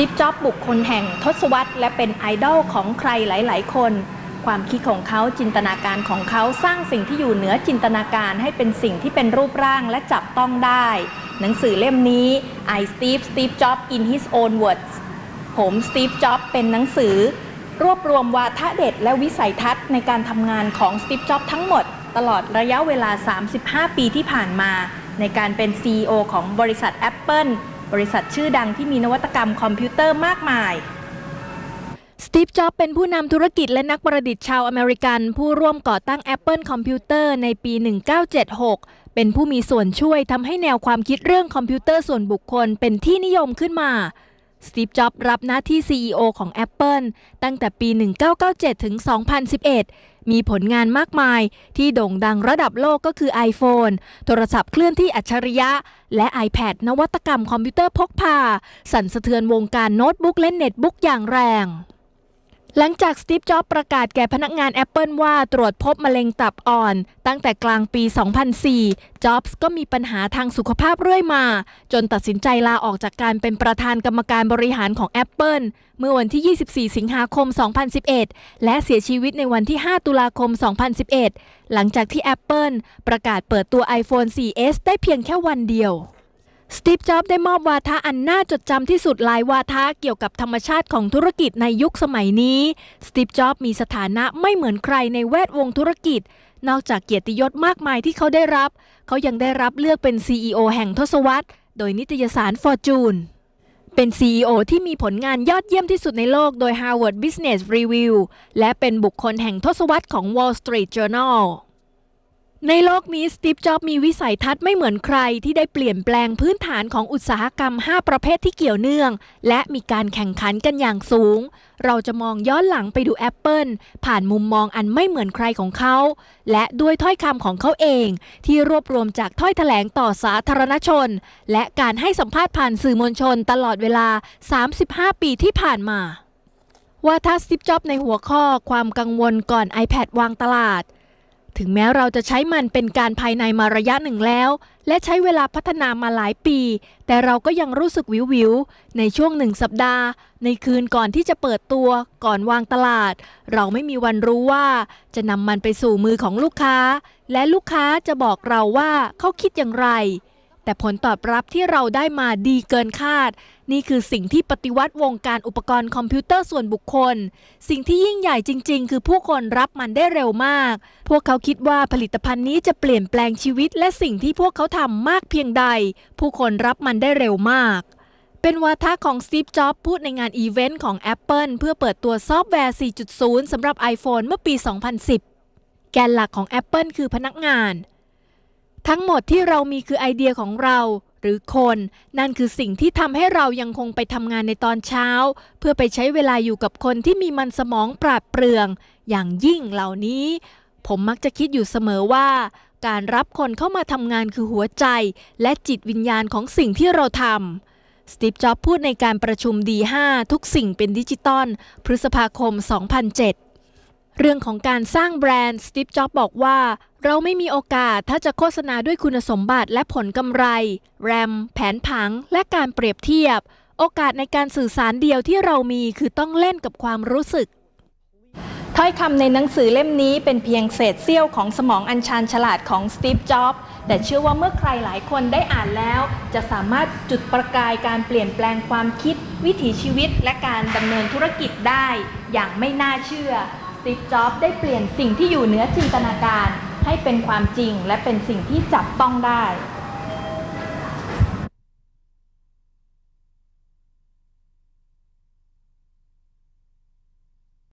ตีฟจ็อบบุคคลแห่งทศวรรษและเป็นไอดอลของใครหลาย ๆ คน ความคิดของเขาจินตนาการของเขาสร้างสิ่งที่อยู่เหนือจินตนาการให้เป็นสิ่งที่เป็นรูปร่างและจับต้องได้ หนังสือเล่มนี้ I Steve Steve Jobs in His Own Words ผมสตีฟจ็อบเป็นหนังสือ รวบรวมวาทะเด็ดและวิสัยทัศน์ในการทำงานของสตีฟจ็อบทั้งหมด ตลอดระยะเวลา 35 ปีที่ผ่านมา ในการเป็น CEO ของบริษัท Apple บริษัทชื่อดังที่มีนวัตกรรมคอมพิวเตอร์มากมาย สตีฟ จ็อบเป็นผู้นำธุรกิจและนักประดิษฐ์ชาวอเมริกัน ผู้ร่วมก่อตั้ง Apple Computer ในปี 1976 เป็นผู้มีส่วนช่วยทำให้แนวความคิดเรื่องคอมพิวเตอร์ส่วนบุคคลเป็นที่นิยมขึ้นมา สตีฟ จ็อบรับหน้าที่ CEO ของ Apple ตั้งแต่ปี 1997 ถึง 2011 มีผลงานมากมายที่โด่งดังระดับโลกก็คือ iPhone โทรศัพท์เคลื่อนที่อัจฉริยะ และ iPad นวัตกรรมคอมพิวเตอร์พกพา สั่นสะเทือนวงการโน้ตบุ๊กและเน็ตบุ๊กอย่างแรง หลังจากสตีฟ จ็อบประกาศแก่พนักงาน Apple ว่าตรวจพบมะเร็งตับอ่อน ตั้งแต่กลางปี 2004 จ็อบส์ก็มีปัญหาทางสุขภาพเรื่อยมา จนตัดสินใจลาออกจากการเป็นประธานกรรมการบริหารของ Apple เมื่อวันที่ 24 สิงหาคม 2011 และเสียชีวิตในวันที่ 5 ตุลาคม 2011 หลังจากที่ Apple ประกาศเปิดตัว iPhone 4S ได้เพียงแค่วันเดียว สตีฟ จ็อบส์ได้มอบวาทะอันน่าจดจำที่สุดหลายวาทะเกี่ยวกับธรรมชาติของธุรกิจในยุคสมัยนี้ สตีฟ จ็อบส์มีสถานะไม่เหมือนใครในแวดวงธุรกิจ นอกจากเกียรติยศมากมายที่เขาได้รับ เขายังได้รับเลือกเป็น CEO แห่งทศวรรษ โดยนิตยสาร Fortune เป็น CEO ที่มีผลงานยอดเยี่ยมที่สุดในโลกโดย Harvard Business Review และเป็นบุคคลแห่งทศวรรษของ Wall Street Journal ในโลกนี้สตีฟจ็อบมีวิสัยทัศน์ไม่เหมือนใครที่ได้เปลี่ยนแปลงพื้นฐานของอุตสาหกรรม 5 ประเภทที่เกี่ยวเนื่อง และมีการแข่งขันกันอย่างสูง เราจะมองย้อนหลังไปดู Apple ผ่านมุมมองอันไม่เหมือนใครของเขา และด้วยถ้อยคำของเขาเอง ที่รวบรวมจากถ้อยแถลงต่อสาธารณชน และการให้สัมภาษณ์ผ่านสื่อมวลชนตลอดเวลา 35 ปีที่ผ่านมาว่าถ้าสตีฟจ็อบในหัวข้อความกังวลก่อน iPad วางตลาด ถึงแม้เราจะใช้มันเป็นการภายในมาระยะหนึ่งแล้ว และใช้เวลาพัฒนามาหลายปี แต่เราก็ยังรู้สึกวิววิวในช่วงหนึ่งสัปดาห์ ในคืนก่อนที่จะเปิดตัว ก่อนวางตลาด เราไม่มีวันรู้ว่า จะนำมันไปสู่มือของลูกค้า และลูกค้าจะบอกเราว่าเขาคิดอย่างไร แต่ผลตอบรับที่เราได้มาดีเกินคาด นี่คือสิ่งที่ปฏิวัติวงการอุปกรณ์คอมพิวเตอร์ส่วนบุคคล สิ่งที่ยิ่งใหญ่จริง ๆ คือผู้คนรับมันได้เร็วมาก พวกเขาคิดว่าผลิตภัณฑ์นี้จะเปลี่ยนแปลงชีวิต และสิ่งที่พวกเขาทำมากเพียงใด ผู้คนรับมันได้เร็วมากเป็นวาทะของสตีฟ จ็อบพูดในงานอีเวนต์ของ Apple เพื่อเปิดตัวซอฟต์แวร์ 4.0 สำหรับ iPhone เมื่อปี 2010 แกนหลักของ Apple คือพนักงาน ทั้งหมดที่เรามีคือไอเดียของเรา หรือคน นั่นคือสิ่งที่ทำให้เรายังคงไปทำงานในตอนเช้า เพื่อไปใช้เวลาอยู่กับคนที่มีมันสมองปราดเปรื่อง อย่างยิ่งเหล่านี้ ผมมักจะคิดอยู่เสมอว่า การรับคนเข้ามาทำงานคือหัวใจ และจิตวิญญาณของสิ่งที่เราทำสตีฟ จ็อบพูดในการประชุม D5 ทุกสิ่งเป็นดิจิตอล พฤษภาคม 2007 เรื่องของการสร้างแบรนด์สตีฟจ็อบบอกว่า เราไม่มีโอกาสถ้าจะโฆษณาด้วยคุณสมบัติและผลกำไร แรม แผนผัง และการเปรียบเทียบ โอกาสในการสื่อสารเดียวที่เรามีคือต้องเล่นกับความรู้สึก ถ้อยคำในหนังสือเล่มนี้เป็นเพียงเศษเสี้ยวของสมองอันชาญฉลาดของสตีฟจ็อบแต่เชื่อว่าเมื่อใครหลายคนได้อ่านแล้ว จะสามารถจุดประกายการเปลี่ยนแปลงความคิด วิถีชีวิต และการดำเนินธุรกิจได้ อย่างไม่น่าเชื่อ สติจ็อบได้เปลี่ยนสิ่งที่อยู่เหนือจินตนาการ ให้เป็นความจริงและเป็นสิ่งที่จับต้องได้